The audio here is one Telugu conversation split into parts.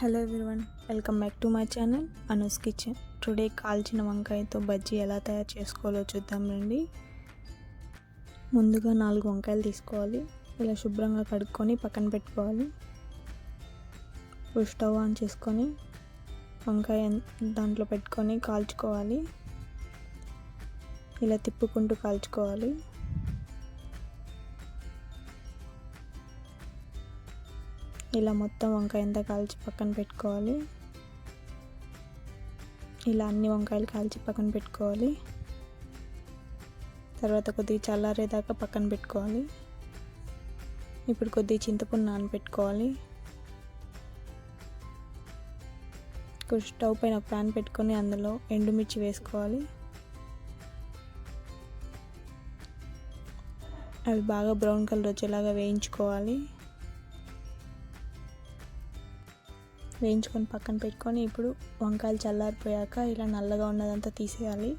Hello everyone welcome back to my channel Anu's kitchen. Today కాల్చిన వంకాయతో బజ్జీ ఎలా తయారు చేసుకోవాలో చూద్దాం రండి. ముందుగా నాలుగు వంకాయలు తీసుకోవాలి. ఇలా శుభ్రంగా కడుక్కొని పక్కన పెట్టుకోవాలి. ఇప్పుడు స్టవ్ ఆన్ చేసుకొని వంకాయ దాంట్లో పెట్టుకొని కాల్చుకోవాలి. ఇలా తిప్పుకుంటూ కాల్చుకోవాలి. ఇలా మొత్తం వంకాయ అంతా కాల్చి పక్కన పెట్టుకోవాలి. ఇలా అన్ని వంకాయలు కాల్చి పక్కన పెట్టుకోవాలి. తర్వాత కొద్దిగా చల్లారేదాకా పక్కన పెట్టుకోవాలి. ఇప్పుడు కొద్దిగా చింతపండు నానబెట్టుకోవాలి స్టవ్ పైన ప్యాన్ పెట్టుకొని అందులో ఎండుమిర్చి వేసుకోవాలి. అవి బాగా బ్రౌన్ కలర్ వచ్చేలాగా వేయించుకోవాలి. వేయించుకొని పక్కన పెట్టుకొని ఇప్పుడు వంకాయలు చల్లారిపోయాక ఇలా నల్లగా ఉన్నదంతా తీసేయాలి.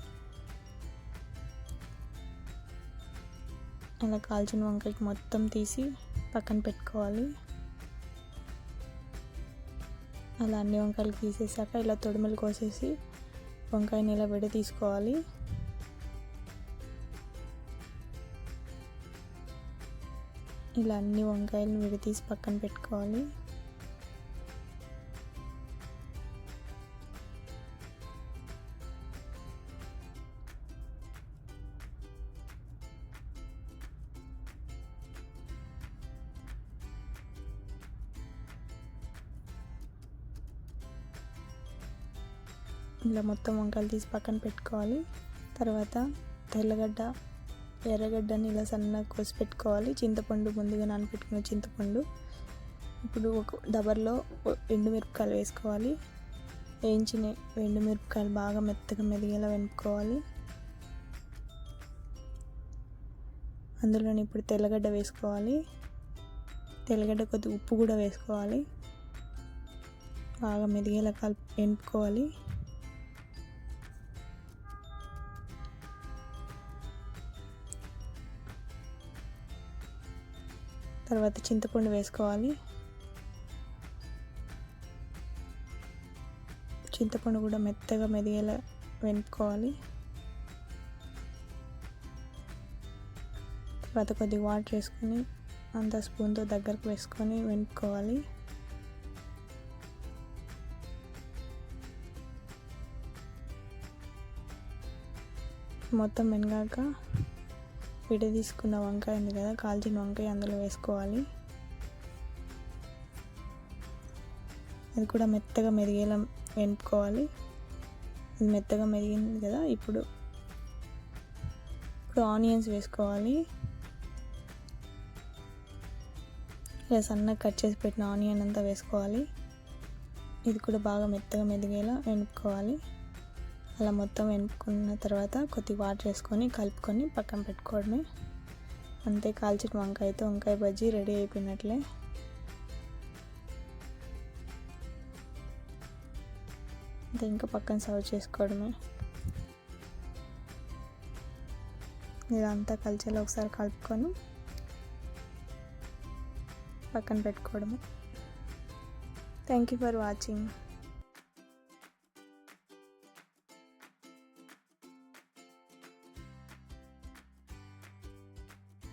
అలా కాల్చిన వంకాయకి మొత్తం తీసి పక్కన పెట్టుకోవాలి. అలా అన్ని వంకాయలు తీసేసాక ఇలా తొడిమలు కోసేసి వంకాయని ఇలా విడ తీసుకోవాలి. ఇలా అన్ని వంకాయలను విడతీసి పక్కన పెట్టుకోవాలి. ఇలా మొత్తం వంకాయలు తీసి పక్కన పెట్టుకోవాలి. తర్వాత తెల్లగడ్డ ఎర్రగడ్డని ఇలా సన్నగా కోసి పెట్టుకోవాలి. చింతపండు ముందుగా నానపెట్టుకున్న చింతపండు. ఇప్పుడు ఒక డబర్లో ఎండుమిరపకాయలు వేసుకోవాలి. వేయించిన ఎండుమిరపకాయలు బాగా మెత్తగా మెదిగేలా వెనుక్కోవాలి. అందులోనే ఇప్పుడు తెల్లగడ్డ వేసుకోవాలి. తెల్లగడ్డ కొద్ది ఉప్పు కూడా వేసుకోవాలి. బాగా మెదిగేలా కలుపు వెనుక్కోవాలి. తర్వాత చింతపండు వేసుకోవాలి. చింతపండు కూడా మెత్తగా మెదిగేలా వెనుక్కోవాలి. తర్వాత కొద్దిగా వాటర్ వేసుకొని అంత స్పూన్తో దగ్గరకు వేసుకొని వెనుక్కోవాలి. మొత్తం వెనగాక విడ తీసుకున్న వంకాయ ఉంది కదా కాల్చిన వంకాయ అందులో వేసుకోవాలి. అది కూడా మెత్తగా మెరిగేలా వెనుకోవాలి అది మెత్తగా మెరిగింది కదా ఇప్పుడు ఇప్పుడు ఆనియన్స్ వేసుకోవాలి. ఇలా సన్నగా కట్ చేసి పెట్టిన ఆనియన్ అంతా వేసుకోవాలి. ఇది కూడా బాగా మెత్తగా మెదిగేలా వెనుక్కోవాలి అలా మొత్తం వెనుక్కున్న తర్వాత కొద్ది వాటర్ వేసుకొని కలుపుకొని పక్కన పెట్టుకోవడమే. అంతే కాల్చిన వంకాయతో వంకాయ బజ్జీ రెడీ అయిపోయినట్లే. అంతే ఇంకా పక్కన సర్వ్ చేసుకోవడమే. ఇదంతా కలిసేలా ఒకసారి కలుపుకొని పక్కన పెట్టుకోవడమే. Thank you for watching